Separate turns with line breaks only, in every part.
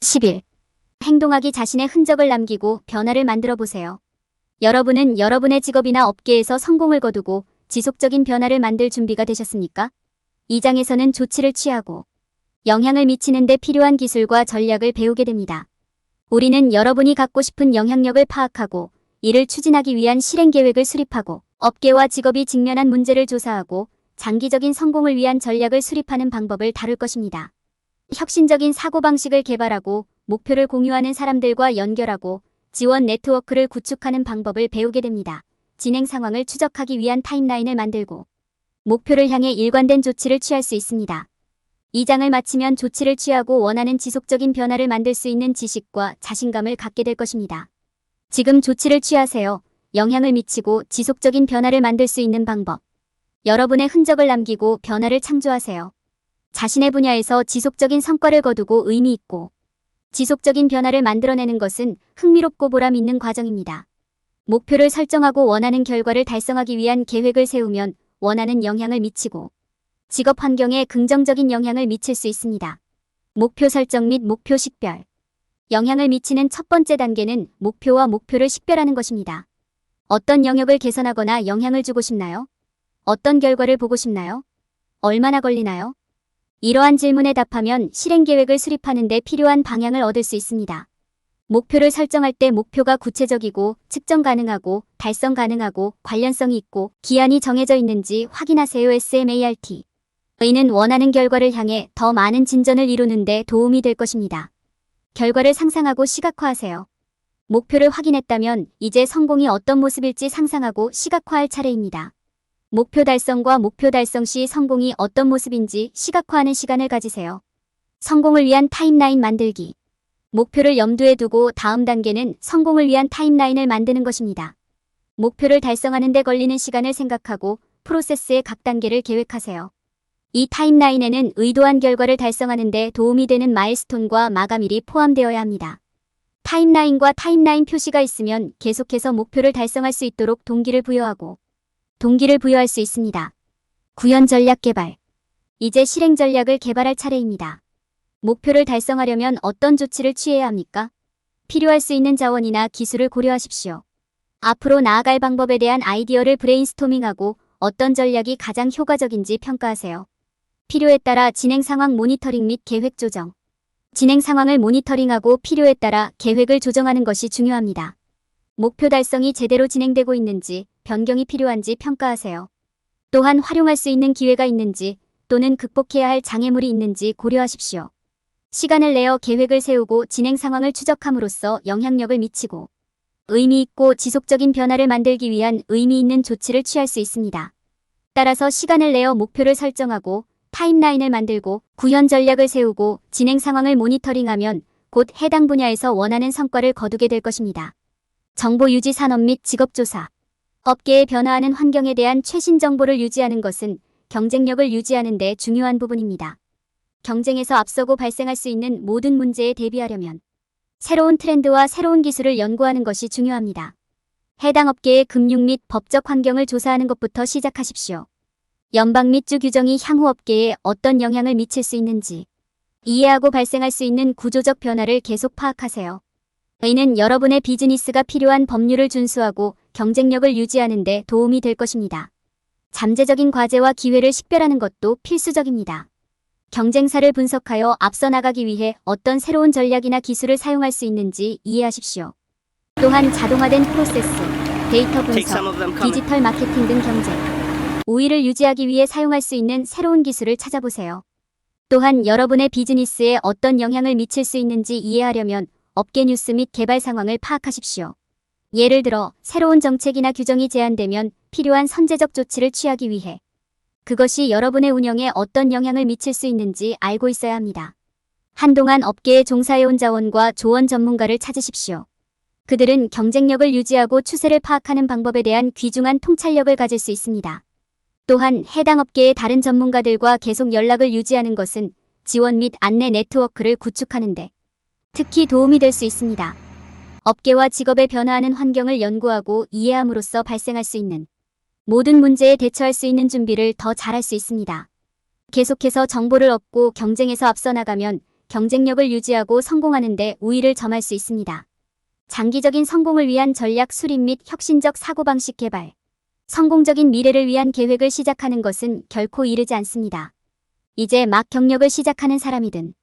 10일. 행동하기 자신의 흔적을 남기고 변화를 만들어 보세요. 여러분은 여러분의 직업이나 업계에서 성공을 거두고 지속적인 변화를 만들 준비가 되셨습니까? 이 장에서는 조치를 취하고 영향을 미치는 데 필요한 기술과 전략을 배우게 됩니다. 우리는 여러분이 갖고 싶은 영향력을 파악하고 이를 추진하기 위한 실행 계획을 수립하고 업계와 직업이 직면한 문제를 조사하고 장기적인 성공을 위한 전략을 수립하는 방법을 다룰 것입니다. 혁신적인 사고방식을 개발하고 목표를 공유하는 사람들과 연결하고 지원 네트워크를 구축하는 방법을 배우게 됩니다. 진행 상황을 추적하기 위한 타임라인을 만들고 목표를 향해 일관된 조치를 취할 수 있습니다. 이 장을 마치면 조치를 취하고 원하는 지속적인 변화를 만들 수 있는 지식과 자신감을 갖게 될 것입니다. 지금 조치를 취하세요. 영향을 미치고 지속적인 변화를 만들 수 있는 방법. 여러분의 흔적을 남기고 변화를 창조하세요. 자신의 분야에서 지속적인 성과를 거두고 의미 있고 지속적인 변화를 만들어내는 것은 흥미롭고 보람 있는 과정입니다. 목표를 설정하고 원하는 결과를 달성하기 위한 계획을 세우면 원하는 영향을 미치고 직업 환경에 긍정적인 영향을 미칠 수 있습니다. 목표 설정 및 목표 식별. 영향을 미치는 첫 번째 단계는 목표와 목표를 식별하는 것입니다. 어떤 영역을 개선하거나 영향을 주고 싶나요? 어떤 결과를 보고 싶나요? 얼마나 걸리나요? 이러한 질문에 답하면 실행 계획을 수립하는 데 필요한 방향을 얻을 수 있습니다. 목표를 설정할 때 목표가 구체적이고 측정 가능하고 달성 가능하고 관련성이 있고 기한이 정해져 있는지 확인하세요. SMART. 이는 원하는 결과를 향해 더 많은 진전을 이루는 데 도움이 될 것입니다. 결과를 상상하고 시각화하세요. 목표를 확인했다면 이제 성공이 어떤 모습일지 상상하고 시각화할 차례입니다. 목표 달성과 목표 달성 시 성공이 어떤 모습인지 시각화하는 시간을 가지세요. 성공을 위한 타임라인 만들기. 목표를 염두에 두고 다음 단계는 성공을 위한 타임라인을 만드는 것입니다. 목표를 달성하는 데 걸리는 시간을 생각하고 프로세스의 각 단계를 계획하세요. 이 타임라인에는 의도한 결과를 달성하는 데 도움이 되는 마일스톤과 마감일이 포함되어야 합니다. 타임라인과 타임라인 표시가 있으면 계속해서 목표를 달성할 수 있도록 동기를 부여하고 동기를 부여할 수 있습니다. 구현 전략 개발. 이제 실행 전략을 개발할 차례입니다. 목표를 달성하려면 어떤 조치를 취해야 합니까? 필요할 수 있는 자원이나 기술을 고려하십시오. 앞으로 나아갈 방법에 대한 아이디어를 브레인스토밍하고 어떤 전략이 가장 효과적인지 평가하세요. 필요에 따라 진행 상황 모니터링 및 계획 조정. 진행 상황을 모니터링하고 필요에 따라 계획을 조정하는 것이 중요합니다. 목표 달성이 제대로 진행되고 있는지, 변경이 필요한지 평가하세요. 또한 활용할 수 있는 기회가 있는지 또는 극복해야 할 장애물이 있는지 고려하십시오. 시간을 내어 계획을 세우고 진행 상황을 추적함으로써 영향력을 미치고 의미 있고 지속적인 변화를 만들기 위한 의미 있는 조치를 취할 수 있습니다. 따라서 시간을 내어 목표를 설정하고 타임라인을 만들고 구현 전략을 세우고 진행 상황을 모니터링하면 곧 해당 분야에서 원하는 성과를 거두게 될 것입니다. 정보 유지 산업 및 직업 조사. 업계의 변화하는 환경에 대한 최신 정보를 유지하는 것은 경쟁력을 유지하는 데 중요한 부분입니다. 경쟁에서 앞서고 발생할 수 있는 모든 문제에 대비하려면 새로운 트렌드와 새로운 기술을 연구하는 것이 중요합니다. 해당 업계의 금융 및 법적 환경을 조사하는 것부터 시작하십시오. 연방 및 주 규정이 향후 업계에 어떤 영향을 미칠 수 있는지 이해하고 발생할 수 있는 구조적 변화를 계속 파악하세요. 이는 여러분의 비즈니스가 필요한 법률을 준수하고 경쟁력을 유지하는 데 도움이 될 것입니다. 잠재적인 과제와 기회를 식별하는 것도 필수적입니다. 경쟁사를 분석하여 앞서 나가기 위해 어떤 새로운 전략이나 기술을 사용할 수 있는지 이해하십시오. 또한 자동화된 프로세스, 데이터 분석, 디지털 마케팅 등 경쟁, 우위를 유지하기 위해 사용할 수 있는 새로운 기술을 찾아보세요. 또한 여러분의 비즈니스에 어떤 영향을 미칠 수 있는지 이해하려면 업계 뉴스 및 개발 상황을 파악하십시오. 예를 들어 새로운 정책이나 규정이 제안되면 필요한 선제적 조치를 취하기 위해 그것이 여러분의 운영에 어떤 영향을 미칠 수 있는지 알고 있어야 합니다. 한동안 업계에 종사해온 자원과 조언 전문가를 찾으십시오. 그들은 경쟁력을 유지하고 추세를 파악하는 방법에 대한 귀중한 통찰력을 가질 수 있습니다. 또한 해당 업계의 다른 전문가들과 계속 연락을 유지하는 것은 지원 및 안내 네트워크를 구축하는데 특히 도움이 될 수 있습니다. 업계와 직업의 변화하는 환경을 연구하고 이해함으로써 발생할 수 있는 모든 문제에 대처할 수 있는 준비를 더 잘할 수 있습니다. 계속해서 정보를 얻고 경쟁에서 앞서 나가면 경쟁력을 유지하고 성공하는 데 우위를 점할 수 있습니다. 장기적인 성공을 위한 전략 수립 및 혁신적 사고방식 개발. 성공적인 미래를 위한 계획을 시작하는 것은 결코 이르지 않습니다. 이제 막 경력을 시작하는 사람이든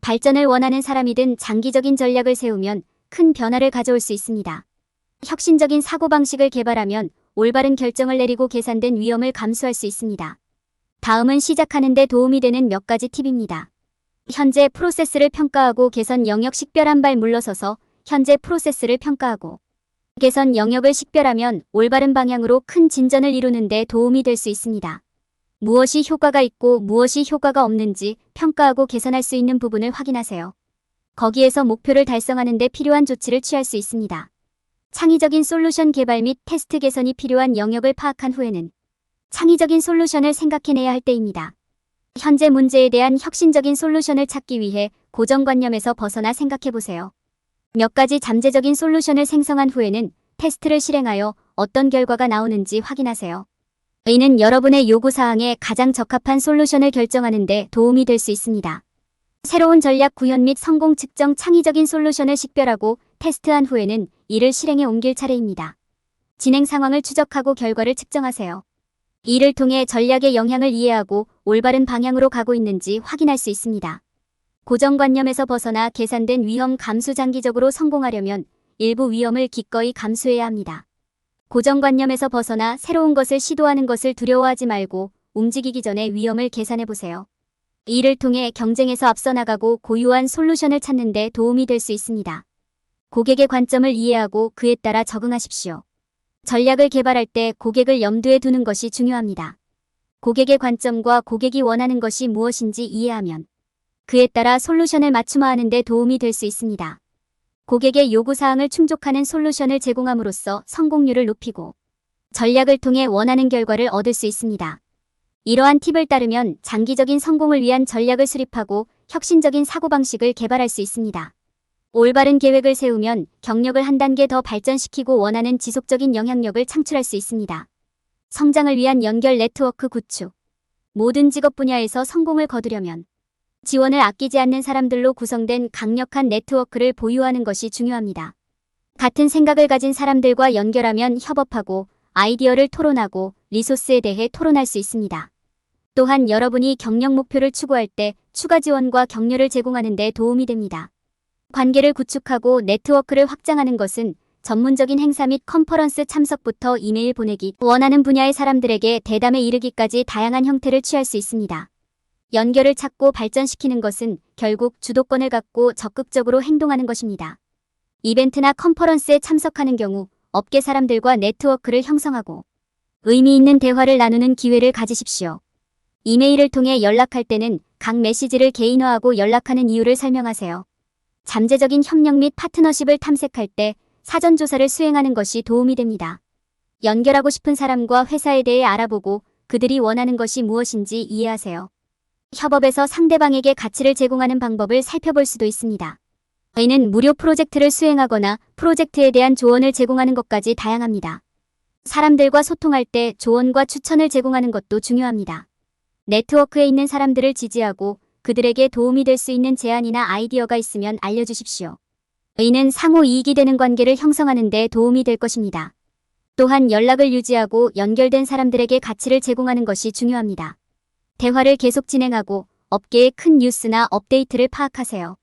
발전을 원하는 사람이든 장기적인 전략을 세우면 큰 변화를 가져올 수 있습니다. 혁신적인 사고방식을 개발하면 올바른 결정을 내리고 계산된 위험을 감수할 수 있습니다. 다음은 시작하는 데 도움이 되는 몇 가지 팁입니다. 현재 프로세스를 평가하고 개선 영역 식별 한 발 물러서서 현재 프로세스를 평가하고 개선 영역을 식별하면 올바른 방향으로 큰 진전을 이루는 데 도움이 될 수 있습니다. 무엇이 효과가 있고 무엇이 효과가 없는지 평가하고 개선할 수 있는 부분을 확인하세요. 거기에서 목표를 달성하는 데 필요한 조치를 취할 수 있습니다. 창의적인 솔루션 개발 및 테스트 개선이 필요한 영역을 파악한 후에는 창의적인 솔루션을 생각해내야 할 때입니다. 현재 문제에 대한 혁신적인 솔루션을 찾기 위해 고정관념에서 벗어나 생각해보세요. 몇 가지 잠재적인 솔루션을 생성한 후에는 테스트를 실행하여 어떤 결과가 나오는지 확인하세요. 이는 여러분의 요구사항에 가장 적합한 솔루션을 결정하는 데 도움이 될 수 있습니다. 새로운 전략 구현 및 성공 측정 창의적인 솔루션을 식별하고 테스트한 후에는 이를 실행에 옮길 차례입니다. 진행 상황을 추적하고 결과를 측정하세요. 이를 통해 전략의 영향을 이해하고 올바른 방향으로 가고 있는지 확인할 수 있습니다. 고정관념에서 벗어나 계산된 위험 감수 장기적으로 성공하려면 일부 위험을 기꺼이 감수해야 합니다. 고정관념에서 벗어나 새로운 것을 시도하는 것을 두려워하지 말고 움직이기 전에 위험을 계산해 보세요. 이를 통해 경쟁에서 앞서 나가고 고유한 솔루션을 찾는 데 도움이 될 수 있습니다. 고객의 관점을 이해하고 그에 따라 적응하십시오. 전략을 개발할 때 고객을 염두에 두는 것이 중요합니다. 고객의 관점과 고객이 원하는 것이 무엇인지 이해하면 그에 따라 솔루션을 맞춤화하는 데 도움이 될 수 있습니다. 고객의 요구사항을 충족하는 솔루션을 제공함으로써 성공률을 높이고 전략을 통해 원하는 결과를 얻을 수 있습니다. 이러한 팁을 따르면 장기적인 성공을 위한 전략을 수립하고 혁신적인 사고방식을 개발할 수 있습니다. 올바른 계획을 세우면 경력을 한 단계 더 발전시키고 원하는 지속적인 영향력을 창출할 수 있습니다. 성장을 위한 연결 네트워크 구축. 모든 직업 분야에서 성공을 거두려면 지원을 아끼지 않는 사람들로 구성된 강력한 네트워크를 보유하는 것이 중요합니다. 같은 생각을 가진 사람들과 연결하면 협업하고 아이디어를 토론하고 리소스에 대해 토론할 수 있습니다. 또한 여러분이 경력 목표를 추구할 때 추가 지원과 격려를 제공하는 데 도움이 됩니다. 관계를 구축하고 네트워크를 확장하는 것은 전문적인 행사 및 컨퍼런스 참석부터 이메일 보내기, 원하는 분야의 사람들에게 대담에 이르기까지 다양한 형태를 취할 수 있습니다. 연결을 찾고 발전시키는 것은 결국 주도권을 갖고 적극적으로 행동하는 것입니다. 이벤트나 컨퍼런스에 참석하는 경우 업계 사람들과 네트워크를 형성하고 의미 있는 대화를 나누는 기회를 가지십시오. 이메일을 통해 연락할 때는 각 메시지를 개인화하고 연락하는 이유를 설명하세요. 잠재적인 협력 및 파트너십을 탐색할 때 사전 조사를 수행하는 것이 도움이 됩니다. 연결하고 싶은 사람과 회사에 대해 알아보고 그들이 원하는 것이 무엇인지 이해하세요. 협업에서 상대방에게 가치를 제공하는 방법을 살펴볼 수도 있습니다. 이는 무료 프로젝트를 수행하거나 프로젝트에 대한 조언을 제공하는 것까지 다양합니다. 사람들과 소통할 때 조언과 추천을 제공하는 것도 중요합니다. 네트워크에 있는 사람들을 지지하고 그들에게 도움이 될 수 있는 제안이나 아이디어가 있으면 알려주십시오. 이는 상호 이익이 되는 관계를 형성하는 데 도움이 될 것입니다. 또한 연락을 유지하고 연결된 사람들에게 가치를 제공하는 것이 중요합니다. 대화를 계속 진행하고 업계의 큰 뉴스나 업데이트를 파악하세요.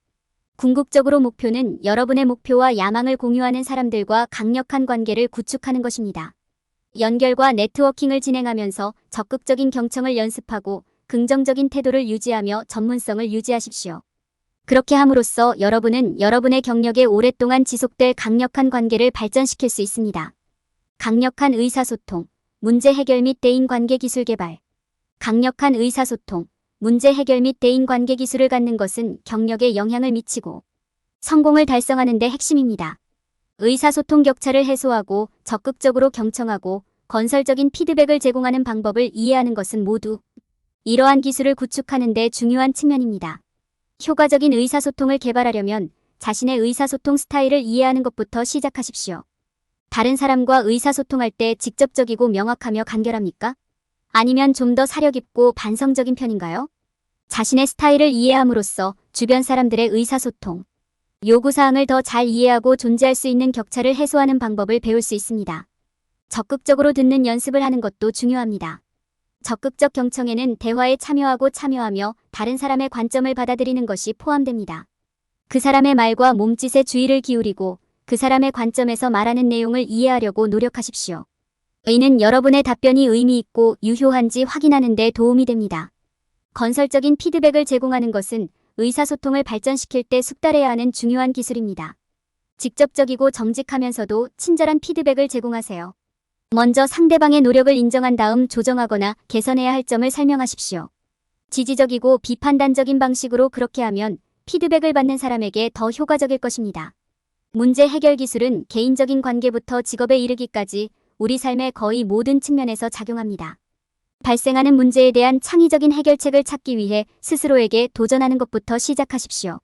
궁극적으로 목표는 여러분의 목표와 야망을 공유하는 사람들과 강력한 관계를 구축하는 것입니다. 연결과 네트워킹을 진행하면서 적극적인 경청을 연습하고 긍정적인 태도를 유지하며 전문성을 유지하십시오. 그렇게 함으로써 여러분은 여러분의 경력에 오랫동안 지속될 강력한 관계를 발전시킬 수 있습니다. 강력한 의사소통, 문제 해결 및 대인관계 기술 개발. 강력한 의사소통, 문제 해결 및 대인관계 기술을 갖는 것은 경력에 영향을 미치고 성공을 달성하는 데 핵심입니다. 의사소통 격차를 해소하고 적극적으로 경청하고 건설적인 피드백을 제공하는 방법을 이해하는 것은 모두 이러한 기술을 구축하는 데 중요한 측면입니다. 효과적인 의사소통을 개발하려면 자신의 의사소통 스타일을 이해하는 것부터 시작하십시오. 다른 사람과 의사소통할 때 직접적이고 명확하며 간결합니까? 아니면 좀 더 사려 깊고 반성적인 편인가요? 자신의 스타일을 이해함으로써 주변 사람들의 의사소통, 요구사항을 더 잘 이해하고 존재할 수 있는 격차를 해소하는 방법을 배울 수 있습니다. 적극적으로 듣는 연습을 하는 것도 중요합니다. 적극적 경청에는 대화에 참여하고 참여하며 다른 사람의 관점을 받아들이는 것이 포함됩니다. 그 사람의 말과 몸짓에 주의를 기울이고 그 사람의 관점에서 말하는 내용을 이해하려고 노력하십시오. 이는 여러분의 답변이 의미 있고 유효한지 확인하는 데 도움이 됩니다. 건설적인 피드백을 제공하는 것은 의사소통을 발전시킬 때 숙달해야 하는 중요한 기술입니다. 직접적이고 정직하면서도 친절한 피드백을 제공하세요. 먼저 상대방의 노력을 인정한 다음 조정하거나 개선해야 할 점을 설명하십시오. 지지적이고 비판단적인 방식으로 그렇게 하면 피드백을 받는 사람에게 더 효과적일 것입니다. 문제 해결 기술은 개인적인 관계부터 직업에 이르기까지 우리 삶의 거의 모든 측면에서 작용합니다. 발생하는 문제에 대한 창의적인 해결책을 찾기 위해 스스로에게 도전하는 것부터 시작하십시오.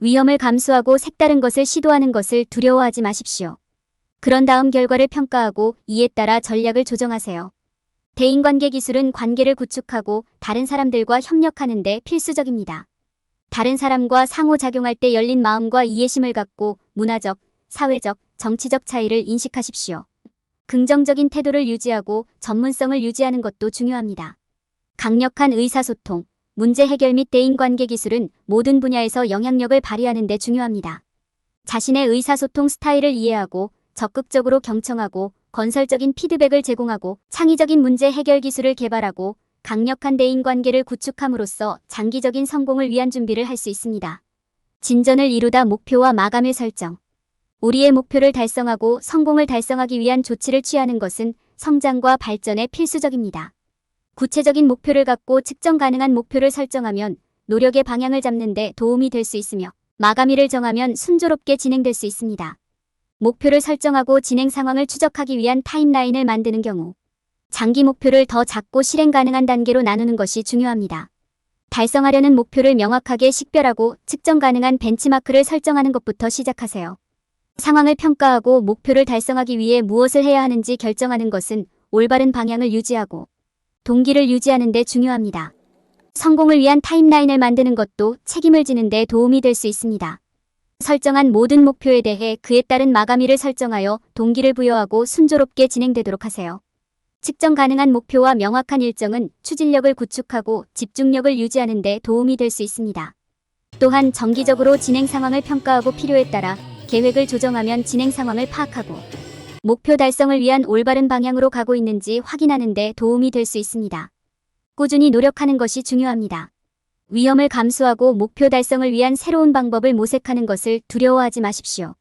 위험을 감수하고 색다른 것을 시도하는 것을 두려워하지 마십시오. 그런 다음 결과를 평가하고 이에 따라 전략을 조정하세요. 대인관계 기술은 관계를 구축하고 다른 사람들과 협력하는 데 필수적입니다. 다른 사람과 상호작용할 때 열린 마음과 이해심을 갖고 문화적, 사회적, 정치적 차이를 인식하십시오. 긍정적인 태도를 유지하고 전문성을 유지하는 것도 중요합니다. 강력한 의사소통, 문제 해결 및 대인관계 기술은 모든 분야에서 영향력을 발휘하는 데 중요합니다. 자신의 의사소통 스타일을 이해하고 적극적으로 경청하고 건설적인 피드백을 제공하고 창의적인 문제 해결 기술을 개발하고 강력한 대인관계를 구축함으로써 장기적인 성공을 위한 준비를 할 수 있습니다. 진전을 이루다 목표와 마감을 설정. 우리의 목표를 달성하고 성공을 달성하기 위한 조치를 취하는 것은 성장과 발전에 필수적입니다. 구체적인 목표를 갖고 측정 가능한 목표를 설정하면 노력의 방향을 잡는 데 도움이 될 수 있으며 마감일을 정하면 순조롭게 진행될 수 있습니다. 목표를 설정하고 진행 상황을 추적하기 위한 타임라인을 만드는 경우 장기 목표를 더 작고 실행 가능한 단계로 나누는 것이 중요합니다. 달성하려는 목표를 명확하게 식별하고 측정 가능한 벤치마크를 설정하는 것부터 시작하세요. 상황을 평가하고 목표를 달성하기 위해 무엇을 해야 하는지 결정하는 것은 올바른 방향을 유지하고 동기를 유지하는 데 중요합니다. 성공을 위한 타임라인을 만드는 것도 책임을 지는 데 도움이 될 수 있습니다. 설정한 모든 목표에 대해 그에 따른 마감일을 설정하여 동기를 부여하고 순조롭게 진행되도록 하세요. 측정 가능한 목표와 명확한 일정은 추진력을 구축하고 집중력을 유지하는 데 도움이 될 수 있습니다. 또한 정기적으로 진행 상황을 평가하고 필요에 따라 계획을 조정하면 진행 상황을 파악하고 목표 달성을 위한 올바른 방향으로 가고 있는지 확인하는 데 도움이 될 수 있습니다. 꾸준히 노력하는 것이 중요합니다. 위험을 감수하고 목표 달성을 위한 새로운 방법을 모색하는 것을 두려워하지 마십시오.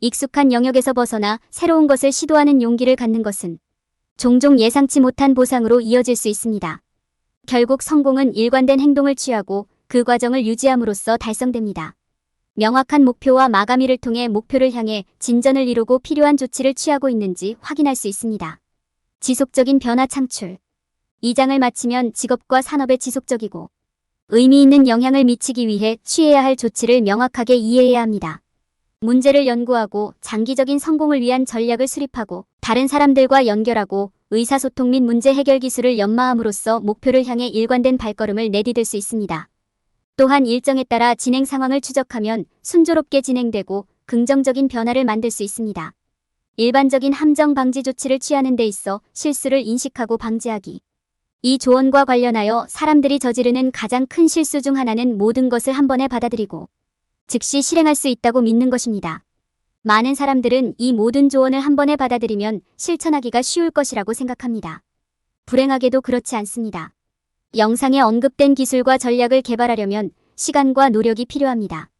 익숙한 영역에서 벗어나 새로운 것을 시도하는 용기를 갖는 것은 종종 예상치 못한 보상으로 이어질 수 있습니다. 결국 성공은 일관된 행동을 취하고 그 과정을 유지함으로써 달성됩니다. 명확한 목표와 마감일을 통해 목표를 향해 진전을 이루고 필요한 조치를 취하고 있는지 확인할 수 있습니다. 지속적인 변화 창출. 이 장을 마치면 직업과 산업에 지속적이고 의미 있는 영향을 미치기 위해 취해야 할 조치를 명확하게 이해해야 합니다. 문제를 연구하고 장기적인 성공을 위한 전략을 수립하고 다른 사람들과 연결하고 의사소통 및 문제 해결 기술을 연마함으로써 목표를 향해 일관된 발걸음을 내디딜 수 있습니다. 또한 일정에 따라 진행 상황을 추적하면 순조롭게 진행되고 긍정적인 변화를 만들 수 있습니다. 일반적인 함정 방지 조치를 취하는 데 있어 실수를 인식하고 방지하기. 이 조언과 관련하여 사람들이 저지르는 가장 큰 실수 중 하나는 모든 것을 한 번에 받아들이고 즉시 실행할 수 있다고 믿는 것입니다. 많은 사람들은 이 모든 조언을 한 번에 받아들이면 실천하기가 쉬울 것이라고 생각합니다. 불행하게도 그렇지 않습니다. 영상에 언급된 기술과 전략을 개발하려면 시간과 노력이 필요합니다.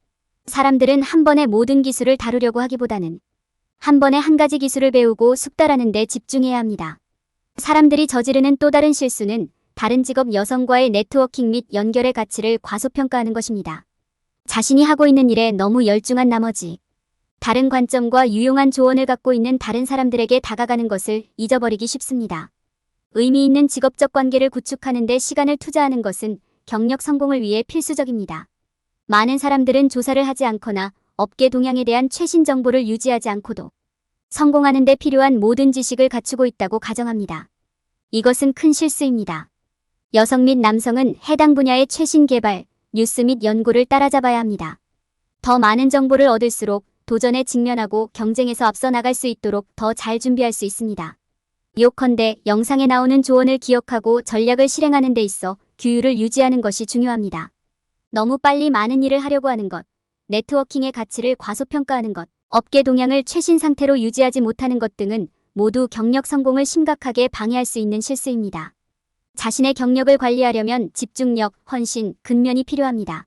사람들은 한 번에 모든 기술을 다루려고 하기보다는 한 번에 한 가지 기술을 배우고 숙달하는 데 집중해야 합니다. 사람들이 저지르는 또 다른 실수는 다른 직업 여성과의 네트워킹 및 연결의 가치를 과소평가하는 것입니다. 자신이 하고 있는 일에 너무 열중한 나머지 다른 관점과 유용한 조언을 갖고 있는 다른 사람들에게 다가가는 것을 잊어버리기 쉽습니다. 의미 있는 직업적 관계를 구축하는 데 시간을 투자하는 것은 경력 성공을 위해 필수적입니다. 많은 사람들은 조사를 하지 않거나 업계 동향에 대한 최신 정보를 유지하지 않고도 성공하는 데 필요한 모든 지식을 갖추고 있다고 가정합니다. 이것은 큰 실수입니다. 여성 및 남성은 해당 분야의 최신 개발, 뉴스 및 연구를 따라잡아야 합니다. 더 많은 정보를 얻을수록 도전에 직면하고 경쟁에서 앞서 나갈 수 있도록 더 잘 준비할 수 있습니다. 요컨대 영상에 나오는 조언을 기억하고 전략을 실행하는 데 있어 규율을 유지하는 것이 중요합니다. 너무 빨리 많은 일을 하려고 하는 것, 네트워킹의 가치를 과소평가하는 것, 업계 동향을 최신 상태로 유지하지 못하는 것 등은 모두 경력 성공을 심각하게 방해할 수 있는 실수입니다. 자신의 경력을 관리하려면 집중력, 헌신, 근면이 필요합니다.